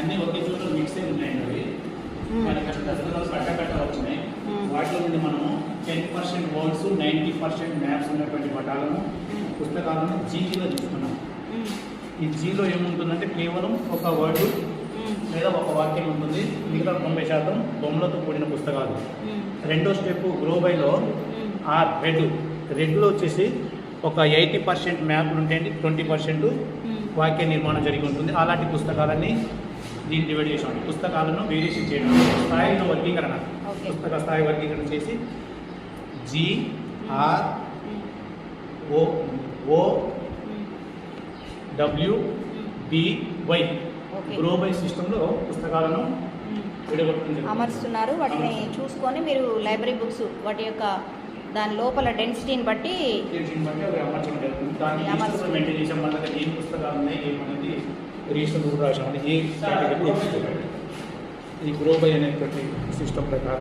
అన్ని ఒకే చోట మిక్స్ అయి ఉన్నాయండి అవి. మనకి అక్కడ దశలో కట్ట కట్ట వచ్చినాయి. వాటిలో నుండి మనము ten percent words ninety percent maps ఉన్నటువంటి పటాలను. పుస్తకాలను జీలో తీసుకున్నాం. ఈ జీలో ఏముంటుందంటే కేవలం ఒక వర్డ్. లేదా ఒక వాక్యం ఉంటుంది మిగతా తొంభై శాతం బొమ్మలతో కూడిన పుస్తకాలు. రెండో స్టెప్ గ్రోబైలో మ్మ్. ఆ రెడ్ రెడ్లో వచ్చేసి ఒక ఎయిటీ పర్సెంట్ మ్యాప్లు ఉంటాయండి ట్వంటీ పర్సెంట్. వాక్య నిర్మాణం జరిగి ఉంటుంది అలాంటి పుస్తకాలన్నీ దీన్ని డివైడ్ చేసామండి పుస్తకాలను వేరియేషన్ చేయడం స్థాయిలో వర్గీకరణ. పుస్తక స్థాయి వర్గీకరణ చేసి G R. O O. W hmm. B Y okay. Global సిస్టంలో పుస్తకాలను. అమరుస్తున్నారు వాటిని. చూసుకొని మీరు లైబ్రరీ బుక్స్ వాటి యొక్క దాని లోపల డెన్సిటీని బట్టి అమర్చడం జరుగుతుంది దాన్ని మెయింటైన్ చేసాం మన దగ్గర ఏ పుస్తకాలు ఉన్నాయి ఏమనేది రిజిస్టర్ కూడా రాసాం ఏ కేటగిరీ ఈ గ్రోబై అనేటువంటి సిస్టమ్ ప్రకారం.